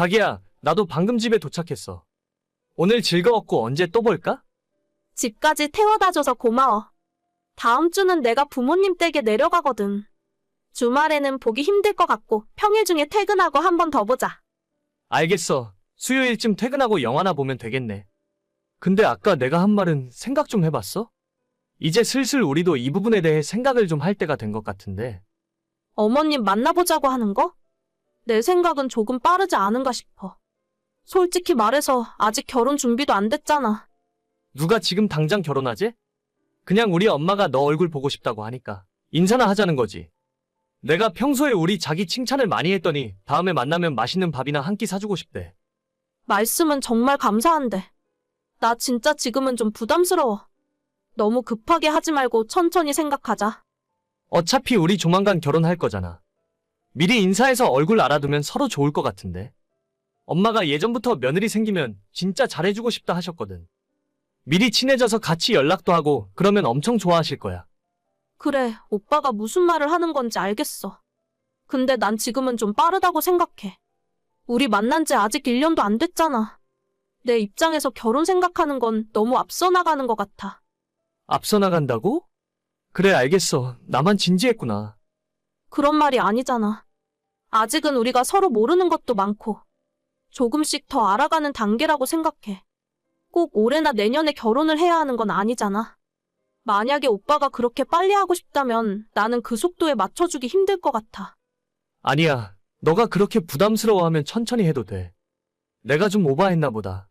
자기야, 나도 방금 집에 도착했어. 오늘 즐거웠고 언제 또 볼까? 집까지 태워다 줘서 고마워. 다음 주는 내가 부모님 댁에 내려가거든. 주말에는 보기 힘들 것 같고 평일 중에 퇴근하고 한 번 더 보자. 알겠어. 수요일쯤 퇴근하고 영화나 보면 되겠네. 근데 아까 내가 한 말은 생각 좀 해봤어? 이제 슬슬 우리도 이 부분에 대해 생각을 좀 할 때가 된 것 같은데. 어머님 만나보자고 하는 거? 내 생각은 조금 빠르지 않은가 싶어. 솔직히 말해서 아직 결혼 준비도 안 됐잖아. 누가 지금 당장 결혼하지? 그냥 우리 엄마가 너 얼굴 보고 싶다고 하니까 인사나 하자는 거지. 내가 평소에 우리 자기 칭찬을 많이 했더니 다음에 만나면 맛있는 밥이나 한 끼 사주고 싶대. 말씀은 정말 감사한데. 나 진짜 지금은 좀 부담스러워. 너무 급하게 하지 말고 천천히 생각하자. 어차피 우리 조만간 결혼할 거잖아. 미리 인사해서 얼굴 알아두면 서로 좋을 것 같은데. 엄마가 예전부터 며느리 생기면 진짜 잘해주고 싶다 하셨거든. 미리 친해져서 같이 연락도 하고 그러면 엄청 좋아하실 거야. 그래, 오빠가 무슨 말을 하는 건지 알겠어. 근데 난 지금은 좀 빠르다고 생각해. 우리 만난 지 아직 1년도 안 됐잖아. 내 입장에서 결혼 생각하는 건 너무 앞서 나가는 것 같아. 앞서 나간다고? 그래, 알겠어. 나만 진지했구나. 그런 말이 아니잖아. 아직은 우리가 서로 모르는 것도 많고, 조금씩 더 알아가는 단계라고 생각해. 꼭 올해나 내년에 결혼을 해야 하는 건 아니잖아. 만약에 오빠가 그렇게 빨리 하고 싶다면 나는 그 속도에 맞춰주기 힘들 것 같아. 아니야. 너가 그렇게 부담스러워하면 천천히 해도 돼. 내가 좀 오버했나 보다.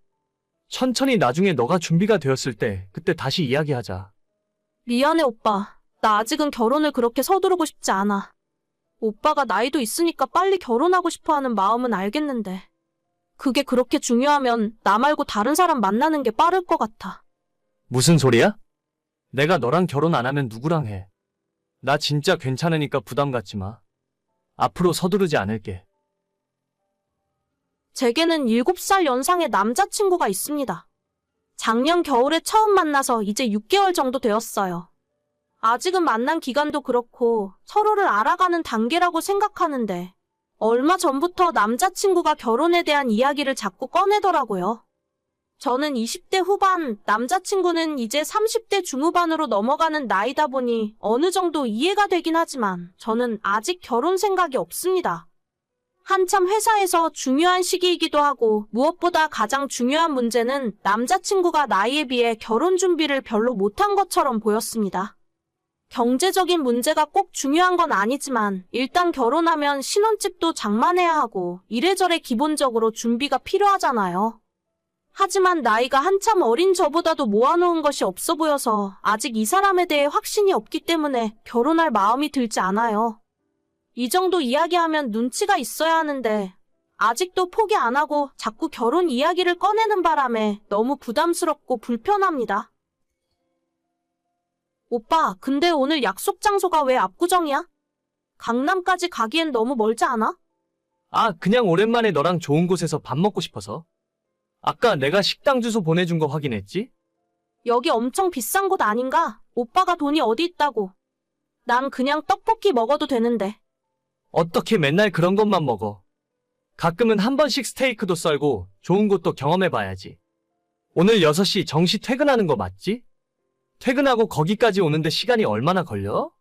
천천히 나중에 너가 준비가 되었을 때 그때 다시 이야기하자. 미안해, 오빠. 나 아직은 결혼을 그렇게 서두르고 싶지 않아. 오빠가 나이도 있으니까 빨리 결혼하고 싶어 하는 마음은 알겠는데. 그게 그렇게 중요하면 나 말고 다른 사람 만나는 게 빠를 것 같아. 무슨 소리야? 내가 너랑 결혼 안 하면 누구랑 해? 나 진짜 괜찮으니까 부담 갖지 마. 앞으로 서두르지 않을게. 제게는 7살 연상의 남자친구가 있습니다. 작년 겨울에 처음 만나서 이제 6개월 정도 되었어요. 아직은 만난 기간도 그렇고 서로를 알아가는 단계라고 생각하는데 얼마 전부터 남자친구가 결혼에 대한 이야기를 자꾸 꺼내더라고요. 저는 20대 후반, 남자친구는 이제 30대 중후반으로 넘어가는 나이다 보니 어느 정도 이해가 되긴 하지만 저는 아직 결혼 생각이 없습니다. 한참 회사에서 중요한 시기이기도 하고 무엇보다 가장 중요한 문제는 남자친구가 나이에 비해 결혼 준비를 별로 못한 것처럼 보였습니다. 경제적인 문제가 꼭 중요한 건 아니지만 일단 결혼하면 신혼집도 장만해야 하고 이래저래 기본적으로 준비가 필요하잖아요. 하지만 나이가 한참 어린 저보다도 모아놓은 것이 없어 보여서 아직 이 사람에 대해 확신이 없기 때문에 결혼할 마음이 들지 않아요. 이 정도 이야기하면 눈치가 있어야 하는데 아직도 포기 안 하고 자꾸 결혼 이야기를 꺼내는 바람에 너무 부담스럽고 불편합니다. 오빠, 근데 오늘 약속 장소가 왜 압구정이야? 강남까지 가기엔 너무 멀지 않아? 아, 그냥 오랜만에 너랑 좋은 곳에서 밥 먹고 싶어서. 아까 내가 식당 주소 보내준 거 확인했지? 여기 엄청 비싼 곳 아닌가? 오빠가 돈이 어디 있다고. 난 그냥 떡볶이 먹어도 되는데. 어떻게 맨날 그런 것만 먹어? 가끔은 한 번씩 스테이크도 썰고 좋은 곳도 경험해봐야지. 오늘 6시 정시 퇴근하는 거 맞지? 퇴근하고 거기까지 오는데 시간이 얼마나 걸려?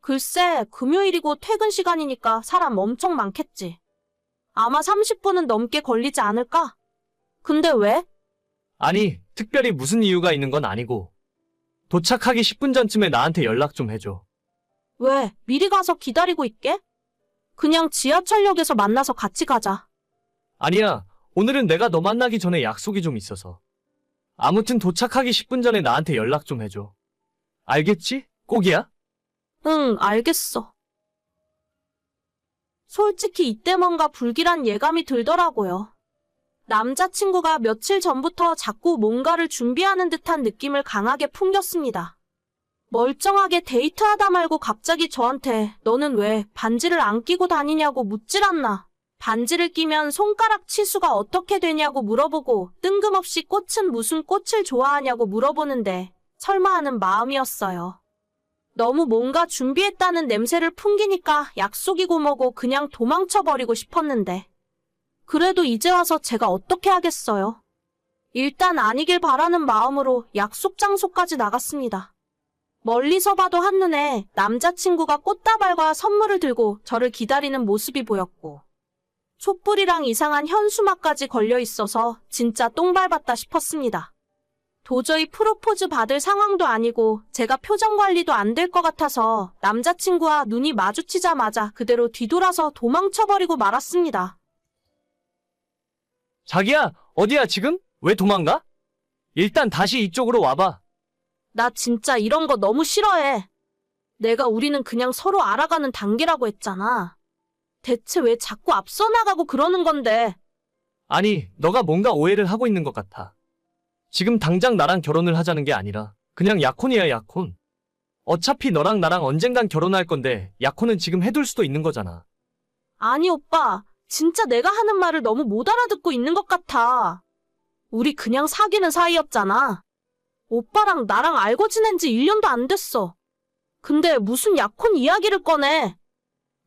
글쎄, 금요일이고 퇴근 시간이니까 사람 엄청 많겠지. 아마 30분은 넘게 걸리지 않을까? 근데 왜? 아니, 특별히 무슨 이유가 있는 건 아니고. 도착하기 10분 전쯤에 나한테 연락 좀 해줘. 왜? 미리 가서 기다리고 있게? 그냥 지하철역에서 만나서 같이 가자. 아니야, 오늘은 내가 너 만나기 전에 약속이 좀 있어서. 아무튼 도착하기 10분 전에 나한테 연락 좀 해줘. 알겠지? 꼭이야? 응, 알겠어. 솔직히 이때 뭔가 불길한 예감이 들더라고요. 남자친구가 며칠 전부터 자꾸 뭔가를 준비하는 듯한 느낌을 강하게 풍겼습니다. 멀쩡하게 데이트하다 말고 갑자기 저한테 너는 왜 반지를 안 끼고 다니냐고 묻질 않나. 반지를 끼면 손가락 치수가 어떻게 되냐고 물어보고 뜬금없이 꽃은 무슨 꽃을 좋아하냐고 물어보는데 설마 하는 마음이었어요. 너무 뭔가 준비했다는 냄새를 풍기니까 약속이고 뭐고 그냥 도망쳐버리고 싶었는데. 그래도 이제 와서 제가 어떻게 하겠어요. 일단 아니길 바라는 마음으로 약속 장소까지 나갔습니다. 멀리서 봐도 한눈에 남자친구가 꽃다발과 선물을 들고 저를 기다리는 모습이 보였고, 촛불이랑 이상한 현수막까지 걸려 있어서 진짜 똥 밟았다 싶었습니다. 도저히 프로포즈 받을 상황도 아니고 제가 표정 관리도 안 될 것 같아서 남자친구와 눈이 마주치자마자 그대로 뒤돌아서 도망쳐버리고 말았습니다. 자기야, 어디야 지금? 왜 도망가? 일단 다시 이쪽으로 와봐. 나 진짜 이런 거 너무 싫어해. 내가 우리는 그냥 서로 알아가는 단계라고 했잖아. 대체 왜 자꾸 앞서 나가고 그러는 건데? 아니, 너가 뭔가 오해를 하고 있는 것 같아. 지금 당장 나랑 결혼을 하자는 게 아니라 그냥 약혼이야, 약혼. 어차피 너랑 나랑 언젠간 결혼할 건데 약혼은 지금 해둘 수도 있는 거잖아. 아니, 오빠. 진짜 내가 하는 말을 너무 못 알아듣고 있는 것 같아. 우리 그냥 사귀는 사이였잖아. 오빠랑 나랑 알고 지낸 지 1년도 안 됐어. 근데 무슨 약혼 이야기를 꺼내?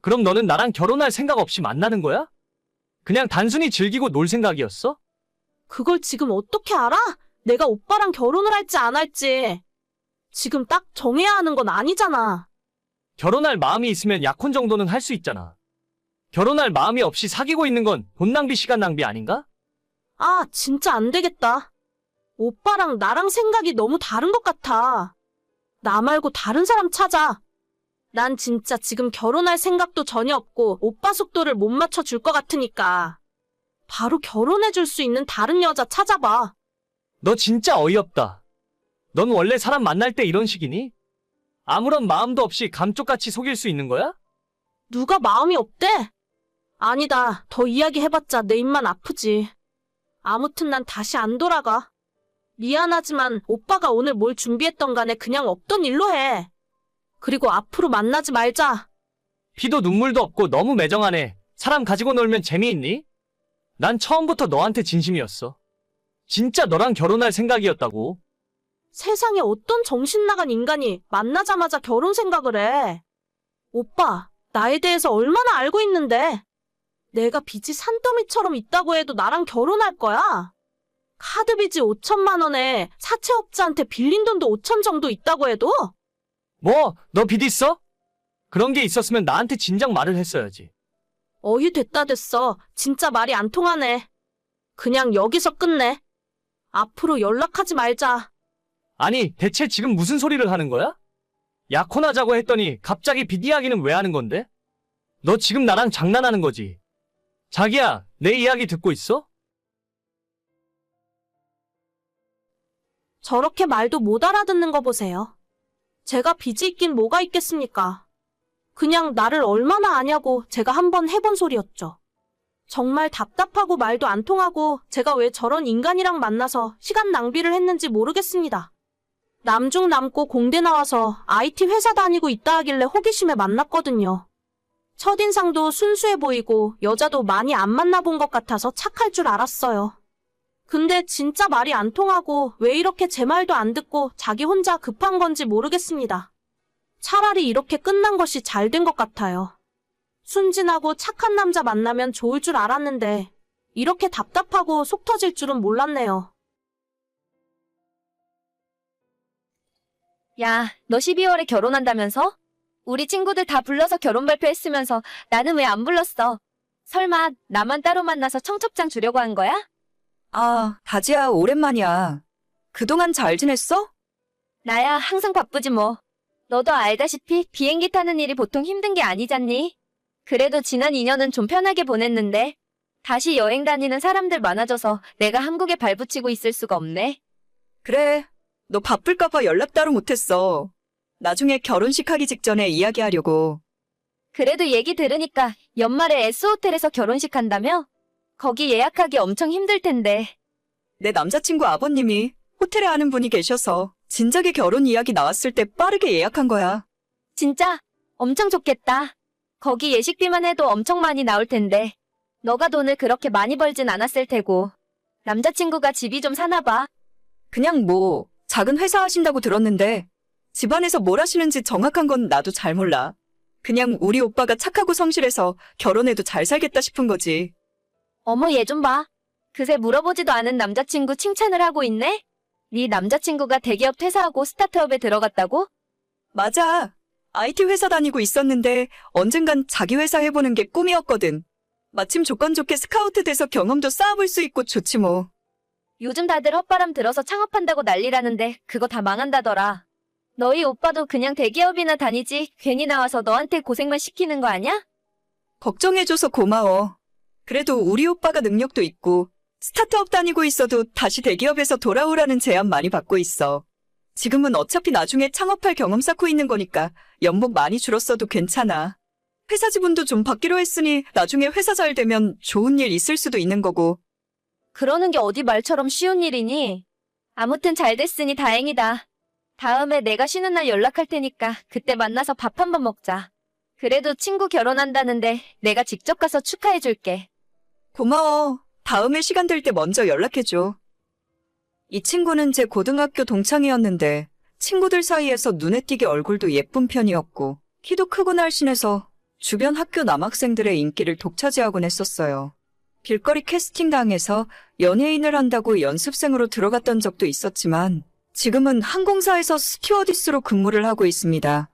그럼 너는 나랑 결혼할 생각 없이 만나는 거야? 그냥 단순히 즐기고 놀 생각이었어? 그걸 지금 어떻게 알아? 내가 오빠랑 결혼을 할지 안 할지. 지금 딱 정해야 하는 건 아니잖아. 결혼할 마음이 있으면 약혼 정도는 할 수 있잖아. 결혼할 마음이 없이 사귀고 있는 건 돈 낭비, 시간 낭비 아닌가? 아, 진짜 안 되겠다. 오빠랑 나랑 생각이 너무 다른 것 같아. 나 말고 다른 사람 찾아. 난 진짜 지금 결혼할 생각도 전혀 없고 오빠 속도를 못 맞춰줄 것 같으니까. 바로 결혼해줄 수 있는 다른 여자 찾아봐. 너 진짜 어이없다. 넌 원래 사람 만날 때 이런 식이니? 아무런 마음도 없이 감쪽같이 속일 수 있는 거야? 누가 마음이 없대? 아니다. 더 이야기해봤자 내 입만 아프지. 아무튼 난 다시 안 돌아가. 미안하지만 오빠가 오늘 뭘 준비했던 간에 그냥 없던 일로 해. 그리고 앞으로 만나지 말자. 피도 눈물도 없고 너무 매정하네. 사람 가지고 놀면 재미있니? 난 처음부터 너한테 진심이었어. 진짜 너랑 결혼할 생각이었다고. 세상에 어떤 정신 나간 인간이 만나자마자 결혼 생각을 해. 오빠, 나에 대해서 얼마나 알고 있는데. 내가 빚이 산더미처럼 있다고 해도 나랑 결혼할 거야. 카드 빚이 5천만 원에 사채업자한테 빌린 돈도 5천 정도 있다고 해도 뭐, 너 빚 있어? 그런 게 있었으면 나한테 진작 말을 했어야지. 어휴 됐다 됐어. 진짜 말이 안 통하네. 그냥 여기서 끝내. 앞으로 연락하지 말자. 아니, 대체 지금 무슨 소리를 하는 거야? 약혼하자고 했더니 갑자기 빚 이야기는 왜 하는 건데? 너 지금 나랑 장난하는 거지? 자기야, 내 이야기 듣고 있어? 저렇게 말도 못 알아듣는 거 보세요. 제가 빚이 있긴 뭐가 있겠습니까? 그냥 나를 얼마나 아냐고 제가 한번 해본 소리였죠. 정말 답답하고 말도 안 통하고 제가 왜 저런 인간이랑 만나서 시간 낭비를 했는지 모르겠습니다. 남중 남고 공대 나와서 IT 회사 다니고 있다 하길래 호기심에 만났거든요. 첫인상도 순수해 보이고 여자도 많이 안 만나본 것 같아서 착할 줄 알았어요. 근데 진짜 말이 안 통하고 왜 이렇게 제 말도 안 듣고 자기 혼자 급한 건지 모르겠습니다. 차라리 이렇게 끝난 것이 잘 된 것 같아요. 순진하고 착한 남자 만나면 좋을 줄 알았는데 이렇게 답답하고 속 터질 줄은 몰랐네요. 야, 너 12월에 결혼한다면서? 우리 친구들 다 불러서 결혼 발표했으면서 나는 왜 안 불렀어? 설마 나만 따로 만나서 청첩장 주려고 한 거야? 아, 다지야, 오랜만이야. 그동안 잘 지냈어? 나야 항상 바쁘지 뭐. 너도 알다시피 비행기 타는 일이 보통 힘든 게 아니잖니? 그래도 지난 2년은 좀 편하게 보냈는데 다시 여행 다니는 사람들 많아져서 내가 한국에 발붙이고 있을 수가 없네. 그래. 너 바쁠까봐 연락 따로 못했어. 나중에 결혼식 하기 직전에 이야기하려고. 그래도 얘기 들으니까 연말에 S호텔에서 결혼식 한다며? 거기 예약하기 엄청 힘들 텐데. 내 남자친구 아버님이 호텔에 아는 분이 계셔서 진작에 결혼 이야기 나왔을 때 빠르게 예약한 거야. 진짜 엄청 좋겠다. 거기 예식비만 해도 엄청 많이 나올 텐데. 너가 돈을 그렇게 많이 벌진 않았을 테고. 남자친구가 집이 좀 사나 봐. 그냥 뭐, 작은 회사 하신다고 들었는데, 집안에서 뭘 하시는지 정확한 건 나도 잘 몰라. 그냥 우리 오빠가 착하고 성실해서 결혼해도 잘 살겠다 싶은 거지. 어머 얘 좀 봐. 그새 물어보지도 않은 남자친구 칭찬을 하고 있네? 네 남자친구가 대기업 퇴사하고 스타트업에 들어갔다고? 맞아. IT 회사 다니고 있었는데 언젠간 자기 회사 해보는 게 꿈이었거든. 마침 조건 좋게 스카우트 돼서 경험도 쌓아볼 수 있고 좋지 뭐. 요즘 다들 헛바람 들어서 창업한다고 난리라는데 그거 다 망한다더라. 너희 오빠도 그냥 대기업이나 다니지 괜히 나와서 너한테 고생만 시키는 거 아냐? 걱정해줘서 고마워. 그래도 우리 오빠가 능력도 있고 스타트업 다니고 있어도 다시 대기업에서 돌아오라는 제안 많이 받고 있어. 지금은 어차피 나중에 창업할 경험 쌓고 있는 거니까 연봉 많이 줄었어도 괜찮아. 회사 지분도 좀 받기로 했으니 나중에 회사 잘 되면 좋은 일 있을 수도 있는 거고. 그러는 게 어디 말처럼 쉬운 일이니? 아무튼 잘 됐으니 다행이다. 다음에 내가 쉬는 날 연락할 테니까 그때 만나서 밥 한번 먹자. 그래도 친구 결혼한다는데 내가 직접 가서 축하해줄게. 고마워. 다음에 시간 될 때 먼저 연락해줘. 이 친구는 제 고등학교 동창이었는데 친구들 사이에서 눈에 띄게 얼굴도 예쁜 편이었고 키도 크고 날씬해서 주변 학교 남학생들의 인기를 독차지하곤 했었어요. 길거리 캐스팅 당해서 연예인을 한다고 연습생으로 들어갔던 적도 있었지만 지금은 항공사에서 스튜어디스로 근무를 하고 있습니다.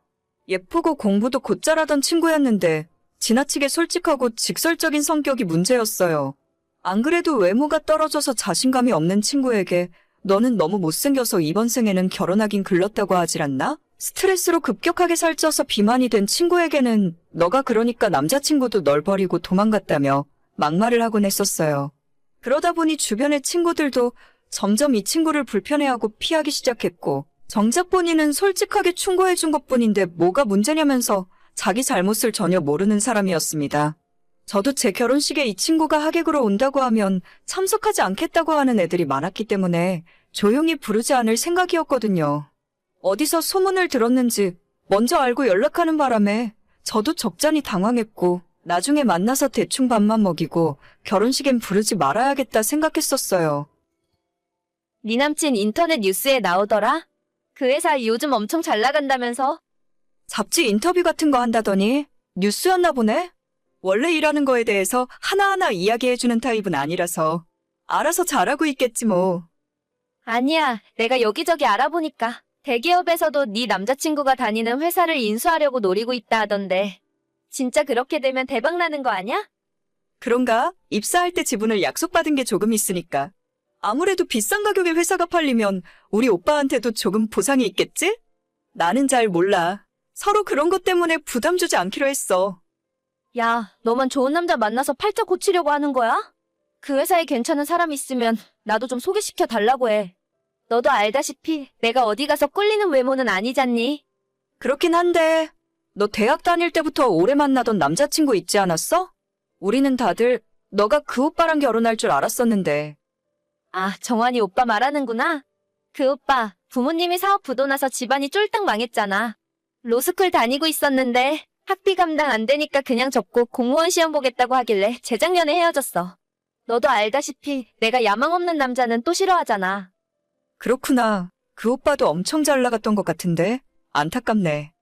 예쁘고 공부도 곧잘하던 친구였는데 지나치게 솔직하고 직설적인 성격이 문제였어요. 안 그래도 외모가 떨어져서 자신감이 없는 친구에게 너는 너무 못생겨서 이번 생에는 결혼하긴 글렀다고 하질 않나? 스트레스로 급격하게 살쪄서 비만이 된 친구에게는 너가 그러니까 남자친구도 널 버리고 도망갔다며 막말을 하곤 했었어요. 그러다 보니 주변의 친구들도 점점 이 친구를 불편해하고 피하기 시작했고 정작 본인은 솔직하게 충고해준 것 뿐인데 뭐가 문제냐면서 자기 잘못을 전혀 모르는 사람이었습니다. 저도 제 결혼식에 이 친구가 하객으로 온다고 하면 참석하지 않겠다고 하는 애들이 많았기 때문에 조용히 부르지 않을 생각이었거든요. 어디서 소문을 들었는지 먼저 알고 연락하는 바람에 저도 적잖이 당황했고 나중에 만나서 대충 밥만 먹이고 결혼식엔 부르지 말아야겠다 생각했었어요. 네 남친 인터넷 뉴스에 나오더라? 그 회사 요즘 엄청 잘 나간다면서? 잡지 인터뷰 같은 거 한다더니 뉴스였나 보네? 원래 일하는 거에 대해서 하나하나 이야기해주는 타입은 아니라서 알아서 잘하고 있겠지 뭐. 아니야, 내가 여기저기 알아보니까 대기업에서도 네 남자친구가 다니는 회사를 인수하려고 노리고 있다 하던데. 진짜 그렇게 되면 대박 나는 거 아냐? 그런가? 입사할 때 지분을 약속받은 게 조금 있으니까. 아무래도 비싼 가격에 회사가 팔리면 우리 오빠한테도 조금 보상이 있겠지? 나는 잘 몰라. 서로 그런 것 때문에 부담 주지 않기로 했어. 야, 너만 좋은 남자 만나서 팔자 고치려고 하는 거야? 그 회사에 괜찮은 사람 있으면 나도 좀 소개시켜 달라고 해. 너도 알다시피 내가 어디 가서 꿀리는 외모는 아니잖니? 그렇긴 한데, 너 대학 다닐 때부터 오래 만나던 남자친구 있지 않았어? 우리는 다들 너가 그 오빠랑 결혼할 줄 알았었는데. 아, 정환이 오빠 말하는구나. 그 오빠, 부모님이 사업 부도 나서 집안이 쫄딱 망했잖아. 로스쿨 다니고 있었는데 학비 감당 안 되니까 그냥 접고 공무원 시험 보겠다고 하길래 재작년에 헤어졌어. 너도 알다시피 내가 야망 없는 남자는 또 싫어하잖아. 그렇구나. 그 오빠도 엄청 잘 나갔던 것 같은데. 안타깝네.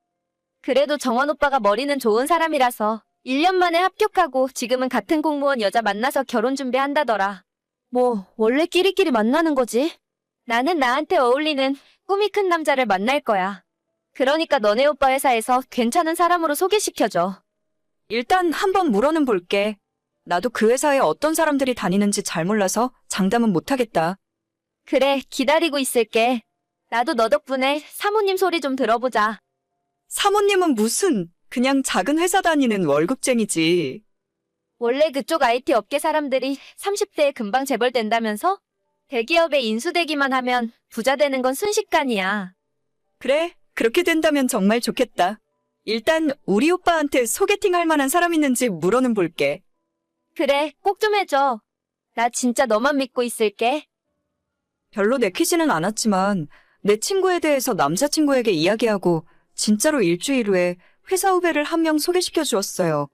그래도 정환 오빠가 머리는 좋은 사람이라서 1년 만에 합격하고 지금은 같은 공무원 여자 만나서 결혼 준비한다더라. 뭐, 원래 끼리끼리 만나는 거지. 나는 나한테 어울리는 꿈이 큰 남자를 만날 거야. 그러니까 너네 오빠 회사에서 괜찮은 사람으로 소개시켜줘. 일단 한번 물어는 볼게. 나도 그 회사에 어떤 사람들이 다니는지 잘 몰라서 장담은 못하겠다. 그래, 기다리고 있을게. 나도 너 덕분에 사모님 소리 좀 들어보자. 사모님은 무슨, 그냥 작은 회사 다니는 월급쟁이지. 원래 그쪽 IT 업계 사람들이 30대에 금방 재벌된다면서? 대기업에 인수되기만 하면 부자 되는 건 순식간이야. 그래, 그렇게 된다면 정말 좋겠다. 일단 우리 오빠한테 소개팅 할 만한 사람 있는지 물어는 볼게. 그래, 꼭 좀 해줘. 나 진짜 너만 믿고 있을게. 별로 내키지는 않았지만 내 친구에 대해서 남자친구에게 이야기하고 진짜로 일주일 후에 회사 후배를 한 명 소개시켜 주었어요.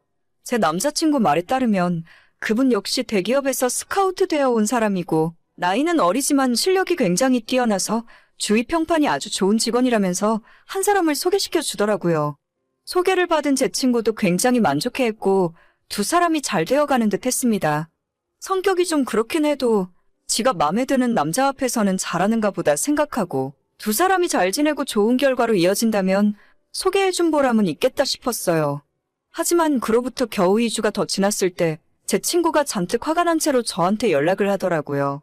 제 남자친구 말에 따르면 그분 역시 대기업에서 스카우트 되어 온 사람이고 나이는 어리지만 실력이 굉장히 뛰어나서 주위 평판이 아주 좋은 직원이라면서 한 사람을 소개시켜 주더라고요. 소개를 받은 제 친구도 굉장히 만족해했고 두 사람이 잘 되어가는 듯 했습니다. 성격이 좀 그렇긴 해도 지가 마음에 드는 남자 앞에서는 잘하는가 보다 생각하고 두 사람이 잘 지내고 좋은 결과로 이어진다면 소개해준 보람은 있겠다 싶었어요. 하지만 그로부터 겨우 2주가 더 지났을 때 제 친구가 잔뜩 화가 난 채로 저한테 연락을 하더라고요.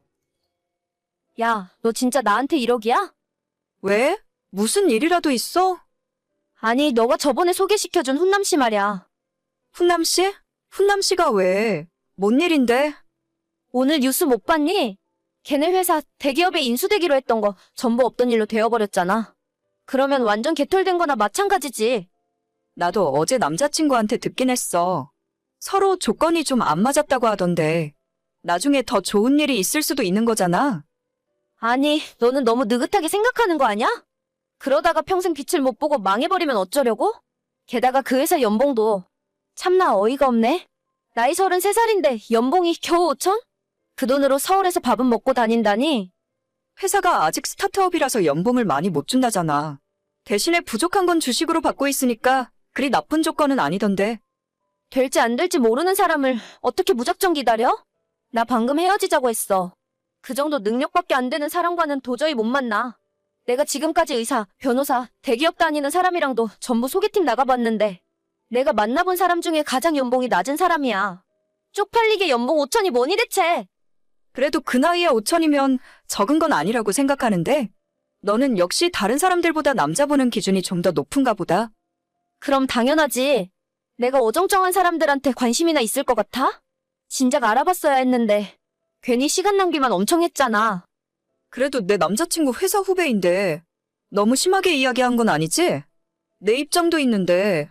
야, 너 진짜 나한테 1억이야? 왜? 무슨 일이라도 있어? 아니, 너가 저번에 소개시켜준 훈남 씨 말이야. 훈남 씨? 훈남 씨가 왜? 뭔 일인데? 오늘 뉴스 못 봤니? 걔네 회사 대기업에 인수되기로 했던 거 전부 없던 일로 되어버렸잖아. 그러면 완전 개털된 거나 마찬가지지. 나도 어제 남자친구한테 듣긴 했어. 서로 조건이 좀 안 맞았다고 하던데. 나중에 더 좋은 일이 있을 수도 있는 거잖아. 아니, 너는 너무 느긋하게 생각하는 거 아니야? 그러다가 평생 빛을 못 보고 망해버리면 어쩌려고? 게다가 그 회사 연봉도 참나 어이가 없네. 나이 33살인데 연봉이 겨우 5천? 그 돈으로 서울에서 밥은 먹고 다닌다니? 회사가 아직 스타트업이라서 연봉을 많이 못 준다잖아. 대신에 부족한 건 주식으로 받고 있으니까 그리 나쁜 조건은 아니던데. 될지 안 될지 모르는 사람을 어떻게 무작정 기다려? 나 방금 헤어지자고 했어. 그 정도 능력밖에 안 되는 사람과는 도저히 못 만나. 내가 지금까지 의사, 변호사, 대기업 다니는 사람이랑도 전부 소개팅 나가봤는데 내가 만나본 사람 중에 가장 연봉이 낮은 사람이야. 쪽팔리게 연봉 5천이 뭐니 대체? 그래도 그 나이에 5천이면 적은 건 아니라고 생각하는데. 너는 역시 다른 사람들보다 남자 보는 기준이 좀 더 높은가 보다. 그럼 당연하지. 내가 어정쩡한 사람들한테 관심이나 있을 것 같아? 진작 알아봤어야 했는데 괜히 시간 낭비만 엄청 했잖아. 그래도 내 남자친구 회사 후배인데 너무 심하게 이야기한 건 아니지? 내 입장도 있는데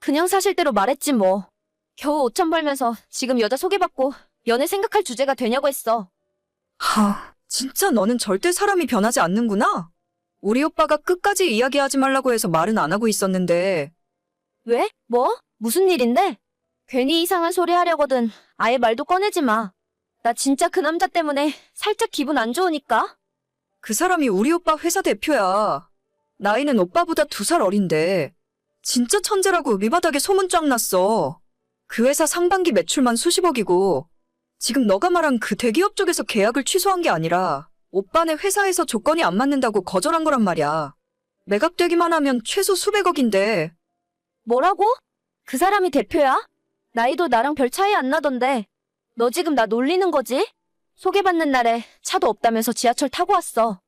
그냥 사실대로 말했지 뭐. 겨우 5천 벌면서 지금 여자 소개받고 연애 생각할 주제가 되냐고 했어. 하, 진짜 너는 절대 사람이 변하지 않는구나. 우리 오빠가 끝까지 이야기하지 말라고 해서 말은 안 하고 있었는데 왜? 뭐? 무슨 일인데? 괜히 이상한 소리 하려거든 아예 말도 꺼내지 마. 나 진짜 그 남자 때문에 살짝 기분 안 좋으니까. 그 사람이 우리 오빠 회사 대표야. 나이는 오빠보다 두 살 어린데 진짜 천재라고 밑바닥에 소문 쫙 났어. 그 회사 상반기 매출만 수십억이고 지금 너가 말한 그 대기업 쪽에서 계약을 취소한 게 아니라 오빠네 회사에서 조건이 안 맞는다고 거절한 거란 말이야. 매각되기만 하면 최소 수백억인데 뭐라고? 그 사람이 대표야? 나이도 나랑 별 차이 안 나던데. 너 지금 나 놀리는 거지? 소개받는 날에 차도 없다면서 지하철 타고 왔어.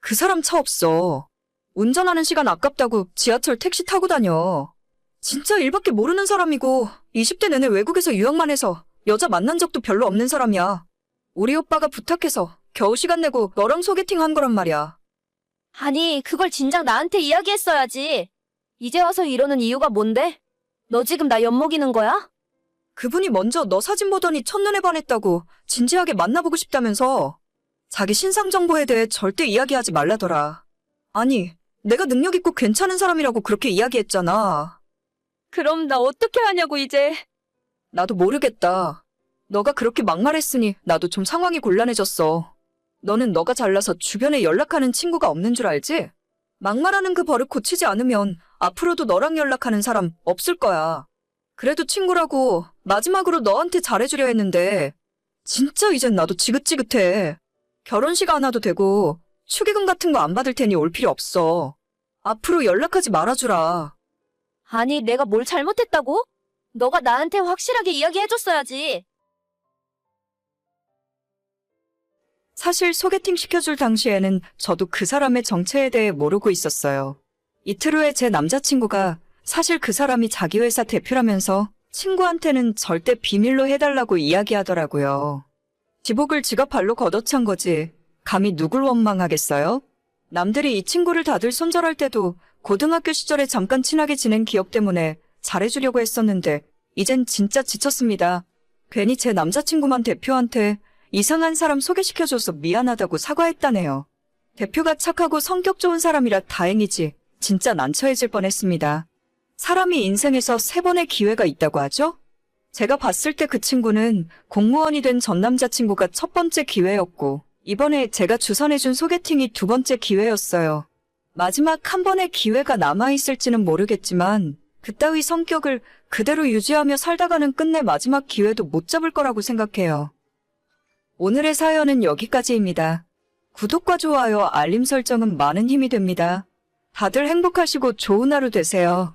그 사람 차 없어. 운전하는 시간 아깝다고 지하철 택시 타고 다녀. 진짜 일밖에 모르는 사람이고 20대 내내 외국에서 유학만 해서 여자 만난 적도 별로 없는 사람이야. 우리 오빠가 부탁해서 겨우 시간 내고 너랑 소개팅 한 거란 말이야. 아니, 그걸 진작 나한테 이야기했어야지. 이제 와서 이러는 이유가 뭔데? 너 지금 나 엿먹이는 거야? 그분이 먼저 너 사진 보더니 첫눈에 반했다고 진지하게 만나보고 싶다면서 자기 신상 정보에 대해 절대 이야기하지 말라더라. 아니, 내가 능력 있고 괜찮은 사람이라고 그렇게 이야기했잖아. 그럼 나 어떻게 하냐고, 이제. 나도 모르겠다. 너가 그렇게 막말했으니 나도 좀 상황이 곤란해졌어. 너는 너가 잘나서 주변에 연락하는 친구가 없는 줄 알지? 막말하는 그 버릇 고치지 않으면 앞으로도 너랑 연락하는 사람 없을 거야. 그래도 친구라고 마지막으로 너한테 잘해주려 했는데 진짜 이젠 나도 지긋지긋해. 결혼식 안 와도 되고 축의금 같은 거 안 받을 테니 올 필요 없어. 앞으로 연락하지 말아주라. 아니, 내가 뭘 잘못했다고? 너가 나한테 확실하게 이야기해줬어야지. 사실 소개팅 시켜줄 당시에는 저도 그 사람의 정체에 대해 모르고 있었어요. 이틀 후에 제 남자친구가 사실 그 사람이 자기 회사 대표라면서 친구한테는 절대 비밀로 해달라고 이야기하더라고요. 지복을 지가 발로 걷어찬 거지. 감히 누굴 원망하겠어요? 남들이 이 친구를 다들 손절할 때도 고등학교 시절에 잠깐 친하게 지낸 기억 때문에 잘해주려고 했었는데 이젠 진짜 지쳤습니다. 괜히 제 남자친구만 대표한테 이상한 사람 소개시켜줘서 미안하다고 사과했다네요. 대표가 착하고 성격 좋은 사람이라 다행이지 진짜 난처해질 뻔했습니다. 사람이 인생에서 세 번의 기회가 있다고 하죠? 제가 봤을 때 그 친구는 공무원이 된 전 남자친구가 첫 번째 기회였고 이번에 제가 주선해준 소개팅이 두 번째 기회였어요. 마지막 한 번의 기회가 남아있을지는 모르겠지만 그따위 성격을 그대로 유지하며 살다가는 끝내 마지막 기회도 못 잡을 거라고 생각해요. 오늘의 사연은 여기까지입니다. 구독과 좋아요, 알림 설정은 많은 힘이 됩니다. 다들 행복하시고 좋은 하루 되세요.